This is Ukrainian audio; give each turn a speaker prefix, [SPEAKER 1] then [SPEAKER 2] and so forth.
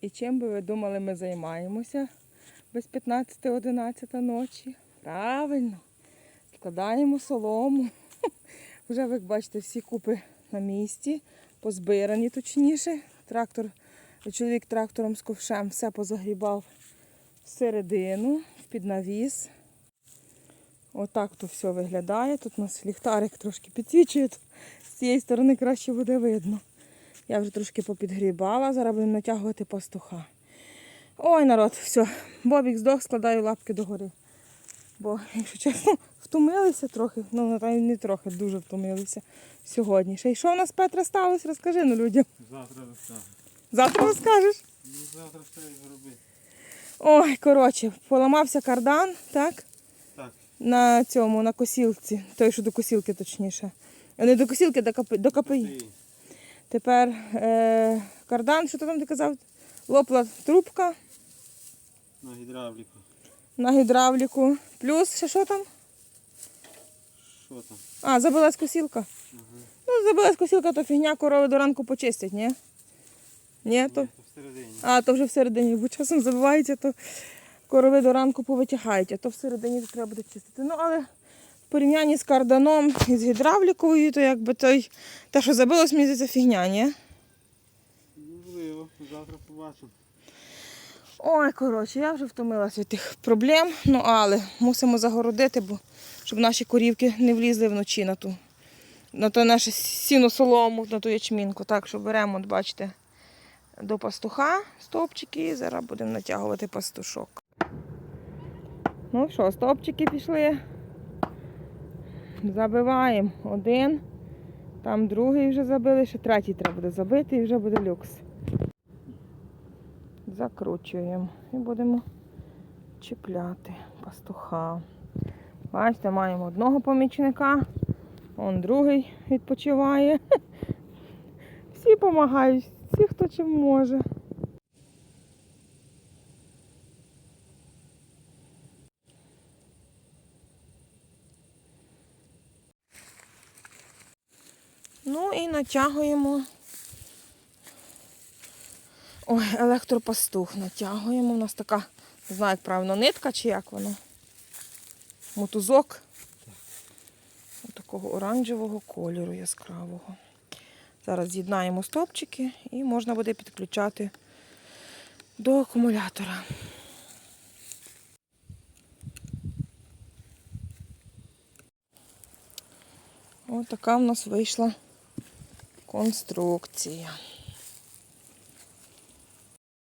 [SPEAKER 1] І чим би ви думали, ми займаємося без 15-11 ночі? Правильно, складаємо солому. Вже, ви бачите, всі купи на місці, позбирані точніше. Трактор, чоловік трактором з ковшем все позагрібав всередину, під навіс. Отак то все виглядає. Тут у нас ліхтарик трошки підсвічує. З цієї сторони краще буде видно. Я вже трошки попідгрібала, зараз будемо натягувати пастуха. Ой, народ, все. Бобік здох, складаю лапки догори. Бо, якщо чесно, втомилися трохи. Ну, не трохи, дуже втомилися сьогодні. Ще й що в нас Петра сталося? Розкажи ну, людям.
[SPEAKER 2] Завтра розставлю.
[SPEAKER 1] Завтра розкажеш.
[SPEAKER 2] Ну завтра все зробити.
[SPEAKER 1] Ой, коротше, поламався кардан, так?
[SPEAKER 2] Так,
[SPEAKER 1] На цьому, на косілці. Той, що до косілки, точніше. Не до косілки, до КП. До КПІ. Тепер е, кардан, що ти там ти казав? Лопла трубка
[SPEAKER 2] на гідравліку.
[SPEAKER 1] на гідравліку. Плюс ще що там?
[SPEAKER 2] Що там?
[SPEAKER 1] А, забилась косілка.
[SPEAKER 2] Ага.
[SPEAKER 1] Ну, забилась косілка, то фігня корови до ранку почистять, ні? Ні, то.
[SPEAKER 2] Ні, то всередині.
[SPEAKER 1] А, то вже всередині, бо часом забивається, то корови до ранку повитягають, а то всередині треба буде чистити. Ну, але в порівнянні з карданом і з гідравлікою, то якби той, те, що забилось, мені здається, фігня, ні?
[SPEAKER 2] Можливо, завтра побачимо.
[SPEAKER 1] Ой, коротше, я вже втомилася від тих проблем, ну але мусимо загородити, бо щоб наші корівки не влізли вночі на ту, на то наше сіно солому, на ту ячмінку. Так що беремо, от бачите, до пастуха стовпчики і зараз будемо натягувати пастушок. Ну що, стовпчики пішли. Забиваємо один, там другий вже забили, ще третій треба буде забити і вже буде люкс закручуємо і будемо чіпляти пастуха. Бачите, маємо одного помічника, он другий відпочиває. Всі допомагають, всі, хто чим може. Ну і натягуємо Ой, електропастух натягуємо. У нас така, не знаю, як правильно, нитка чи як воно. Мотузок. Такого оранжевого кольору яскравого. Зараз з'єднаємо стопчики і можна буде підключати до акумулятора. Ось така в нас вийшла конструкція.